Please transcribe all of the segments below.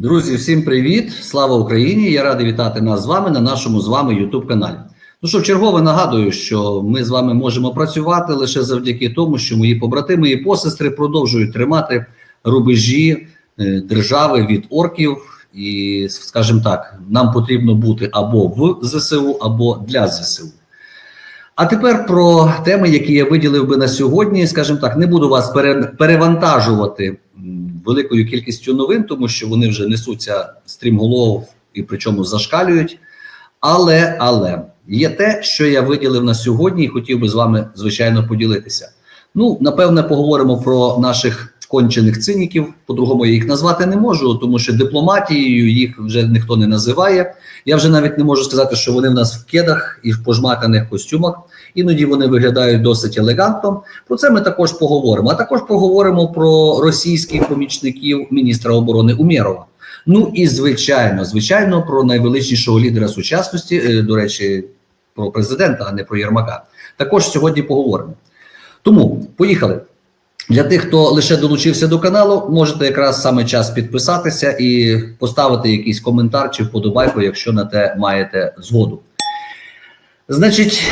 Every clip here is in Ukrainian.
Друзі, всім привіт! Слава Україні! Я радий вітати нас з вами на нашому з вами youtube каналі. Ну що, вчергове нагадую, що ми з вами можемо працювати лише завдяки тому, що мої побратими і посестри продовжують тримати рубежі е, держави від орків. І, скажімо так, нам потрібно бути або в ЗСУ, або для ЗСУ. А тепер про теми, які я виділив би на сьогодні. Скажімо так, не буду вас перевантажувати великою кількістю новин, тому що вони вже несуться стрімголов і причому зашкалюють. Але, але є те, що я виділив на сьогодні, і хотів би з вами звичайно поділитися. Ну, напевне, поговоримо про наших кончених циніків. По-другому я їх назвати не можу, тому що дипломатією їх вже ніхто не називає. Я вже навіть не можу сказати, що вони в нас в кедах і в пожмаканих костюмах. Іноді вони виглядають досить елегантно. Про це ми також поговоримо. А також поговоримо про російських помічників міністра оборони Умєрова. Ну і звичайно, звичайно, про найвеличнішого лідера сучасності, е, до речі, про президента, а не про Єрмака. Також сьогодні поговоримо. Тому поїхали. Для тих, хто лише долучився до каналу, можете якраз саме час підписатися і поставити якийсь коментар чи вподобайку, якщо на те маєте згоду. Значить,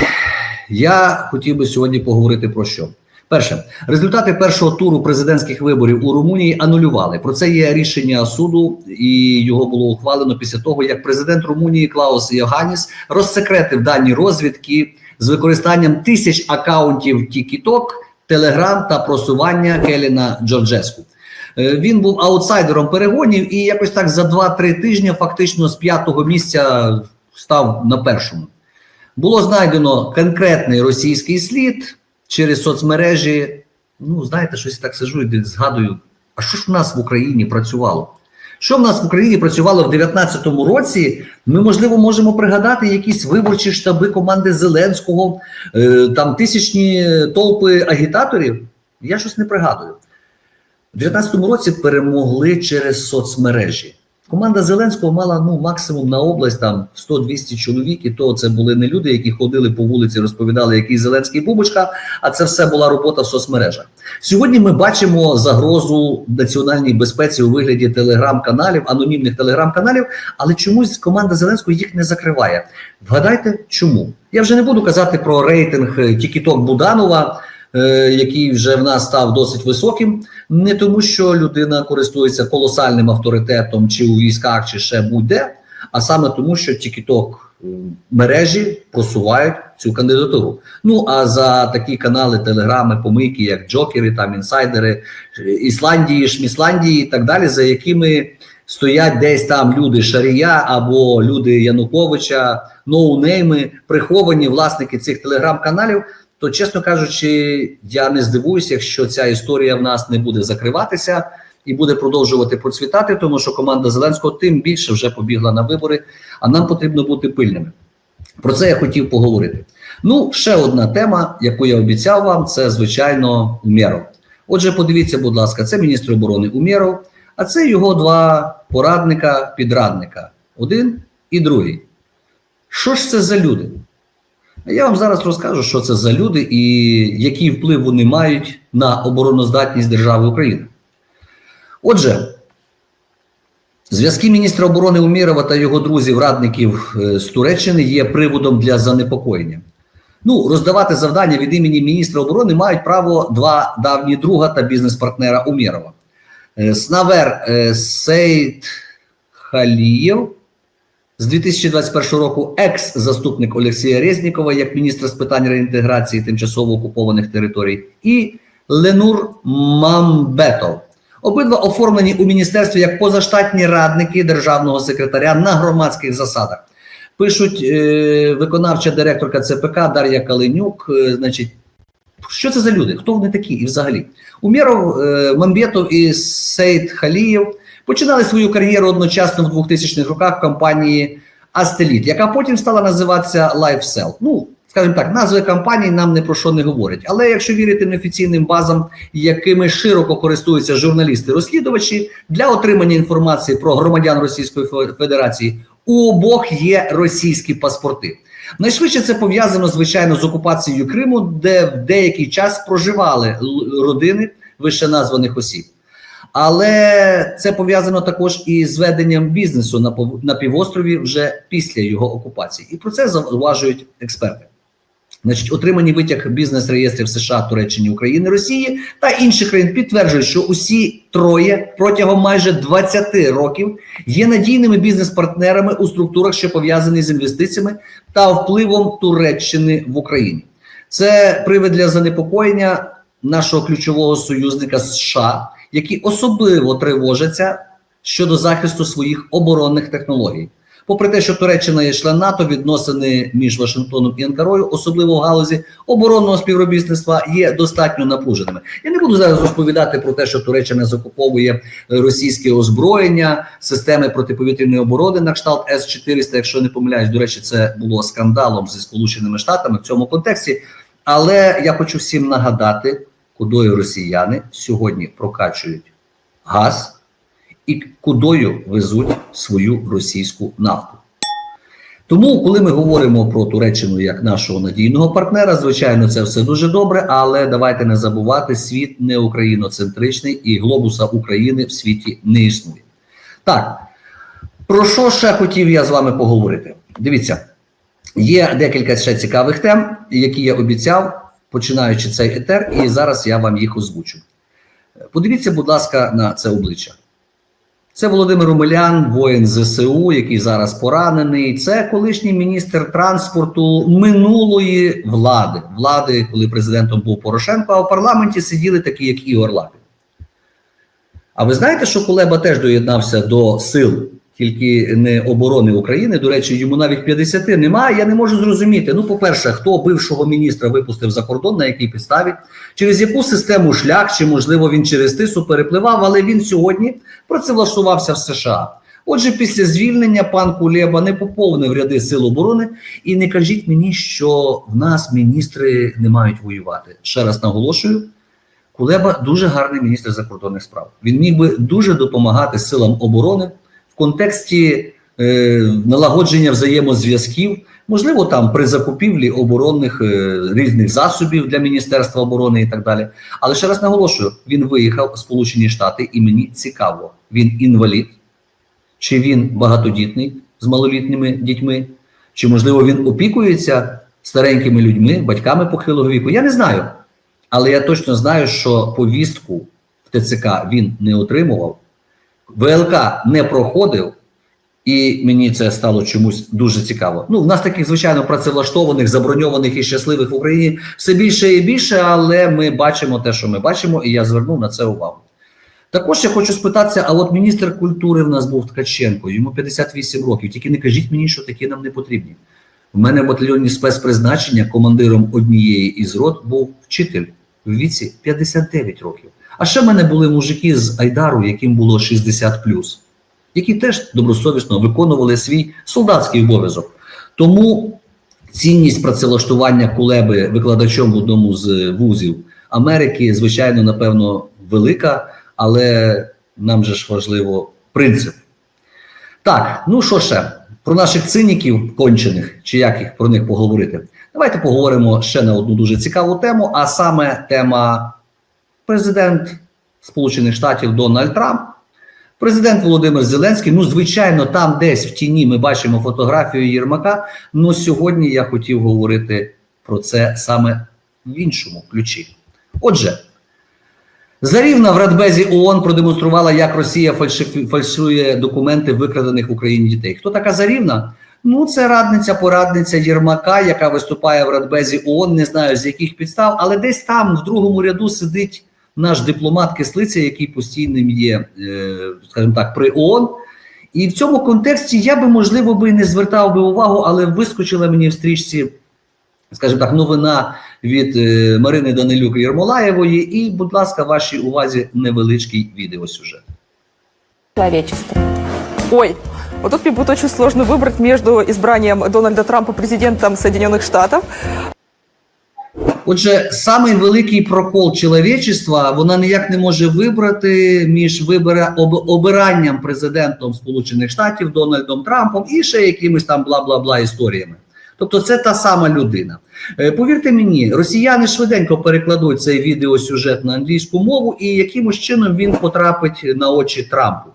я хотів би сьогодні поговорити про що. Перше, результати першого туру президентських виборів у Румунії анулювали. Про це є рішення суду, і його було ухвалено після того, як президент Румунії Клаус Йоганіс розсекретив дані розвідки з використанням тисяч акаунтів TikTok, Telegram та просування Келіна Джорджеску. Е, Він був аутсайдером перегонів і якось так за 2-3 тижні, фактично з п'ятого місця став на першому. Було знайдено конкретний російський слід через соцмережі. Ну, знаєте, щось так сижу і згадую, а що ж в нас в Україні працювало? Що в нас в Україні працювало в 2019 році? Ми, можливо, можемо пригадати якісь виборчі штаби команди Зеленського, е, там тисячні толпи агітаторів. Я щось не пригадую. У 2019 році перемогли через соцмережі. Команда Зеленського мала ну максимум на область там 100-200 чоловік, і то це були не люди, які ходили по вулиці, розповідали, який Зеленський бубочка. А це все була робота в соцмережах. Сьогодні ми бачимо загрозу національній безпеці у вигляді телеграм-каналів, анонімних телеграм-каналів, але чомусь команда Зеленського їх не закриває. Вгадайте, чому? Я вже не буду казати про рейтинг Тікіток Буданова. Е, Який вже в нас став досить високим, не тому, що людина користується колосальним авторитетом чи у військах, чи ще будь-де, а саме тому, що TikTok е, мережі просувають цю кандидатуру. Ну а за такі канали, телеграми, помийки, як Джокери, там інсайдери Ісландії, Шмісландії і так далі, за якими стоять десь там люди Шарія або люди Януковича, ноунейми, приховані власники цих телеграм-каналів. То, чесно кажучи, я не здивуюся, якщо ця історія в нас не буде закриватися і буде продовжувати процвітати, тому що команда Зеленського тим більше вже побігла на вибори, а нам потрібно бути пильними. Про це я хотів поговорити. Ну, ще одна тема, яку я обіцяв вам, це звичайно Умєров. Отже, подивіться, будь ласка, це міністр оборони Умєров, а це його два порадника, підрадника, один і другий. Що ж це за люди? Я вам зараз розкажу, що це за люди і який вплив вони мають на обороноздатність держави України. Отже, зв'язки міністра оборони Умірова та його друзів, радників е, з Туреччини є приводом для занепокоєння. Ну, роздавати завдання від імені міністра оборони мають право два давні друга та бізнес-партнера Умєрова. Е, Снавер е, Сейд Халієв з 2021 року екс-заступник Олексія Резнікова як міністра з питань реінтеграції тимчасово окупованих територій, і Ленур Мамбетов. Обидва оформлені у міністерстві як позаштатні радники державного секретаря на громадських засадах. Пишуть е, виконавча директорка ЦПК Дар'я Калинюк. Е, значить, що це за люди? Хто вони такі? І взагалі? Умєров, е, Мамбетов і Сейд Халієв починали свою кар'єру одночасно в 2000-х роках компанії Астеліт, яка потім стала називатися LifeSell. Ну, скажімо так, назви компанії нам не про що не говорять. Але якщо вірити неофіційним базам, якими широко користуються журналісти-розслідувачі для отримання інформації про громадян Російської Федерації, у обох є російські паспорти. Найшвидше це пов'язано, звичайно, з окупацією Криму, де в деякий час проживали родини вищеназваних осіб. Але це пов'язано також і з веденням бізнесу на на півострові вже після його окупації. І про це зауважують експерти. Значить, отримані витяг бізнес-реєстрів США, Туреччини, України, Росії та інших країн підтверджують, що усі троє протягом майже 20 років є надійними бізнес-партнерами у структурах, що пов'язані з інвестиціями та впливом Туреччини в Україні. Це привід для занепокоєння нашого ключового союзника США, які особливо тривожаться щодо захисту своїх оборонних технологій. Попри те, що Туреччина є член НАТО, відносини між Вашингтоном і Анкарою, особливо в галузі оборонного співробітництва, є достатньо напруженими. Я не буду зараз розповідати про те, що Туреччина закуповує російське озброєння, системи протиповітряної оборони на кшталт С 400 Якщо не помиляюсь, до речі, це було скандалом зі Сполученими Штатами в цьому контексті. Але я хочу всім нагадати, кудою росіяни сьогодні прокачують газ і кудою везуть свою російську нафту. Тому, коли ми говоримо про Туреччину як нашого надійного партнера, звичайно, це все дуже добре, але давайте не забувати, світ не україноцентричний і глобуса України в світі не існує. Так, про що ще хотів я з вами поговорити? Дивіться, є декілька ще цікавих тем, які я обіцяв, починаючи цей етер, і зараз я вам їх озвучу. Подивіться, будь ласка, на це обличчя. Це Володимир Омелян, воїн ЗСУ, який зараз поранений. Це колишній міністр транспорту минулої влади, влади, коли президентом був Порошенко, а в парламенті сиділи такі, як Ігор Лапін. А ви знаєте, що Кулеба теж доєднався до сил, тільки не оборони України. До речі, йому навіть 50 немає. Я не можу зрозуміти. Ну, по-перше, хто бившого міністра випустив за кордон, на якій підставі, через яку систему шлях, чи можливо він через тису перепливав, але він сьогодні працевлаштувався в США. Отже, після звільнення пан Кулеба не поповнив ряди сил оборони, і не кажіть мені, що в нас міністри не мають воювати. Ще раз наголошую. Кулеба дуже гарний міністр закордонних справ. Він міг би дуже допомагати силам оборони контексті е, налагодження взаємозв'язків, можливо, там при закупівлі оборонних е, різних засобів для Міністерства оборони і так далі. Але ще раз наголошую: він виїхав в Сполучені Штати, і мені цікаво, він інвалід, чи він багатодітний з малолітніми дітьми, чи можливо він опікується старенькими людьми, батьками похилого віку. Я не знаю. Але я точно знаю, що повістку в ТЦК він не отримував, ВЛК не проходив, і мені це стало чомусь дуже цікаво. Ну, в нас таких, звичайно, працевлаштованих, заброньованих і щасливих в Україні все більше і більше, але ми бачимо те, що ми бачимо, і я звернув на це увагу. Також я хочу спитатися: а от міністр культури в нас був Ткаченко, йому 58 років. Тільки не кажіть мені, що такі нам не потрібні. У мене в батальйоні спецпризначення командиром однієї із рот був вчитель в віці 59 років. А ще в мене були мужики з Айдару, яким було 60 які теж добросовісно виконували свій солдатський обов'язок. Тому цінність працевлаштування кулеби викладачом в одному з вузів Америки, звичайно, напевно, велика, але нам же ж важливо принцип. Так, ну що ще? Про наших циніків кончених, чи як їх про них поговорити. Давайте поговоримо ще на одну дуже цікаву тему, а саме тема президент Сполучених Штатів Дональд Трамп, президент Володимир Зеленський. Ну, звичайно, там десь в тіні ми бачимо фотографію Єрмака. Ну сьогодні я хотів говорити про це саме в іншому ключі. Отже, Зарівна в Радбезі ООН продемонструвала, як Росія фальшифі- фальшує документи викрадених в Україні дітей. Хто така Зарівна? Ну, це радниця, порадниця Єрмака, яка виступає в Радбезі ООН, не знаю з яких підстав, але десь там в другому ряду сидить наш дипломат Кислиця, який постійним є, е, скажімо так, при ООН. І в цьому контексті я би, можливо, би не звертав би увагу, але вискочила мені в стрічці, скажімо так, новина від е, Марини Данилюк Єрмолаєвої. І, будь ласка, вашій увазі невеличкий відеосюжет. Ой, вот тут мне будет очень сложно выбрать между избранием Дональда Трампа президентом Соединенных Штатов. Отже, самий великий прокол чоловічества вона ніяк не може вибрати між вибира, об, обиранням президентом Сполучених Штатів Дональдом Трампом і ще якимись там бла бла бла історіями. Тобто, це та сама людина. Е, Повірте мені, росіяни швиденько перекладуть цей відеосюжет на англійську мову, і якимось чином він потрапить на очі Трампу.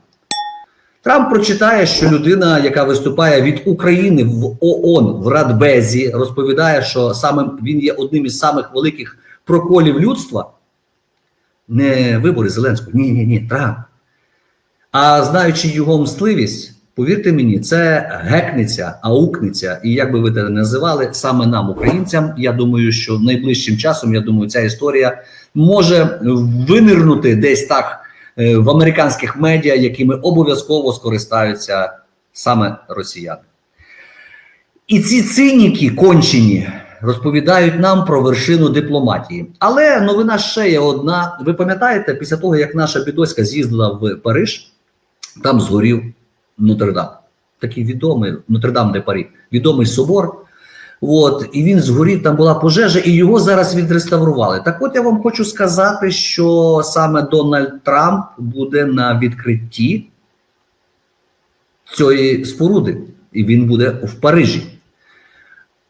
Трамп прочитає, що людина, яка виступає від України в ООН в Радбезі, розповідає, що саме він є одним із самих великих проколів людства. Не вибори Зеленського, ні, ні, ні, Трамп. А знаючи його мстливість, повірте мені, це гекнеться, аукнеться, і як би ви це називали, саме нам, українцям. Я думаю, що найближчим часом, я думаю, ця історія може винирнути десь так в американських медіа, якими обов'язково скористаються саме росіяни. І ці циніки кончені розповідають нам про вершину дипломатії. Але новина ще є одна. Ви пам'ятаєте, після того, як наша бідоська з'їздила в Париж, там згорів Нотр-Дам. Такий відомий Нотр-Дам де Парі, відомий собор. От, і він згорів, там була пожежа, і його зараз відреставрували. Так от я вам хочу сказати, що саме Дональд Трамп буде на відкритті цієї споруди, і він буде в Парижі.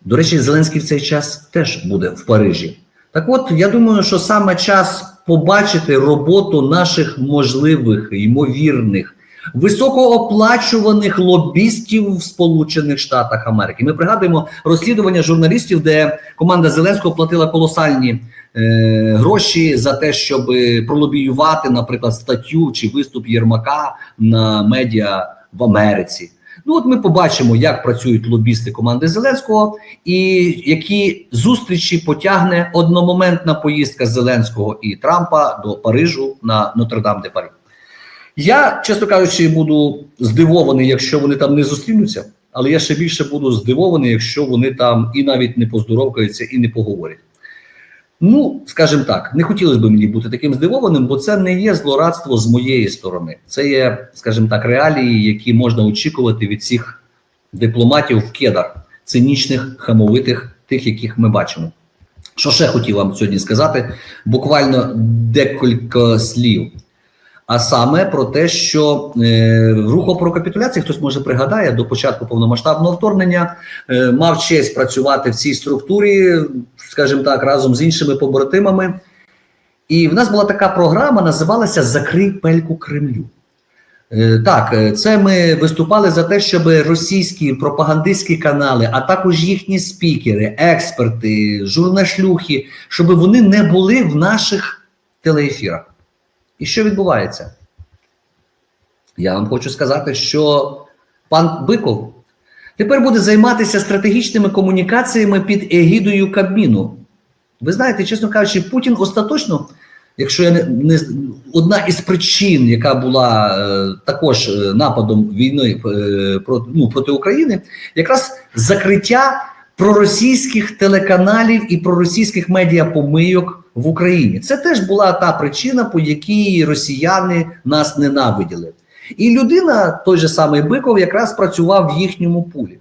До речі, Зеленський в цей час теж буде в Парижі. Так от, я думаю, що саме час побачити роботу наших можливих, ймовірних, високооплачуваних лобістів в Сполучених Штатах Америки. Ми пригадуємо розслідування журналістів, де команда Зеленського платила колосальні е, гроші за те, щоб пролобіювати, наприклад, статтю чи виступ Єрмака на медіа в Америці. Ну, от ми побачимо, як працюють лобісти команди Зеленського, і які зустрічі потягне одномоментна поїздка Зеленського і Трампа до Парижу на Нотр-Дам де Парі. Я, чесно кажучи, буду здивований, якщо вони там не зустрінуться, але я ще більше буду здивований, якщо вони там і навіть не поздоровкаються, і не поговорять. Ну, скажімо так, не хотілося б мені бути таким здивованим, бо це не є злорадство з моєї сторони. Це є, скажімо так, реалії, які можна очікувати від всіх дипломатів в кедах, цинічних, хамовитих, тих, яких ми бачимо. Що ще хотів вам сьогодні сказати? Буквально декілька слів. А саме про те, що е, рух про капітуляції, хтось може пригадає, до початку повномасштабного вторгнення е, мав честь працювати в цій структурі, скажімо так, разом з іншими побратимами. І в нас була така програма, називалася Закрий пельку Кремлю. Е, Так, е, це ми виступали за те, щоб російські пропагандистські канали, а також їхні спікери, експерти, журнашлюхи, щоб вони не були в наших телеефірах. І що відбувається? Я вам хочу сказати, що пан Биков тепер буде займатися стратегічними комунікаціями під егідою Кабміну. Ви знаєте, чесно кажучи, Путін остаточно, якщо я не, не одна із причин, яка була е, також е, нападом війни е, про, ну, проти України, якраз закриття проросійських телеканалів і проросійських медіапомийок в Україні. Це теж була та причина, по якій росіяни нас ненавиділи. І людина, той же самий Биков, якраз працював в їхньому пулі.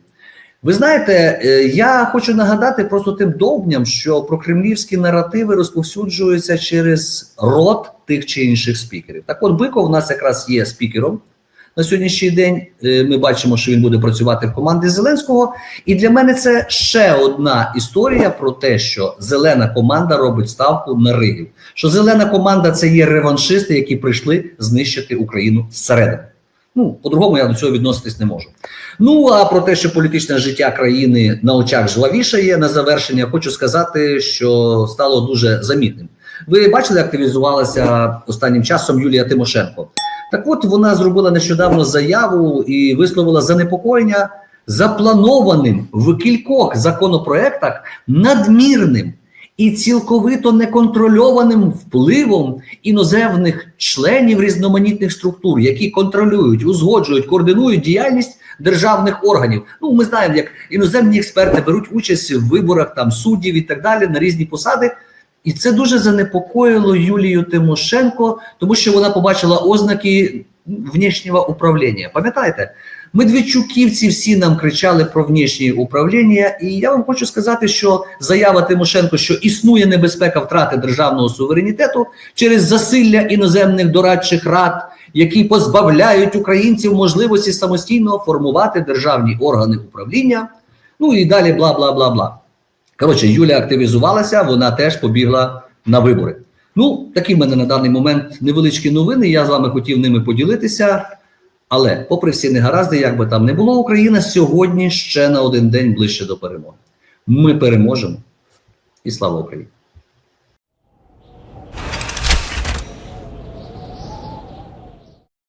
Ви знаєте, е, я хочу нагадати просто тим довбням, що прокремлівські наративи розповсюджуються через рот тих чи інших спікерів. Так от Биков у нас якраз є спікером на сьогоднішній день. Е, Ми бачимо, що він буде працювати в команді Зеленського. І для мене це ще одна історія про те, що зелена команда робить ставку на Ригів. Що зелена команда це є реваншисти, які прийшли знищити Україну зсередини. Ну, по-другому я до цього відноситись не можу. Ну а про те, що політичне життя країни на очах жвавішає на завершення, хочу сказати, що стало дуже замітним. Ви бачили, активізувалася останнім часом Юлія Тимошенко. Так от вона зробила нещодавно заяву і висловила занепокоєння запланованим в кількох законопроектах надмірним і цілковито неконтрольованим впливом іноземних членів різноманітних структур, які контролюють, узгоджують, координують діяльність державних органів. Ну, ми знаємо, як іноземні експерти беруть участь в виборах там суддів і так далі на різні посади. І це дуже занепокоїло Юлію Тимошенко, тому що вона побачила ознаки внішнього управління. Пам'ятаєте, медведчуківці всі нам кричали про внішнє управління, і я вам хочу сказати, що заява Тимошенко, що існує небезпека втрати державного суверенітету через засилля іноземних дорадчих рад, які позбавляють українців можливості самостійно формувати державні органи управління. Ну і далі бла бла бла бла. Коротше, Юля активізувалася, вона теж побігла на вибори. Ну, такі в мене на даний момент невеличкі новини. Я з вами хотів ними поділитися. Але, попри всі негаразди, як би там не було, Україна сьогодні ще на один день ближче до перемоги. Ми переможемо. І слава Україні!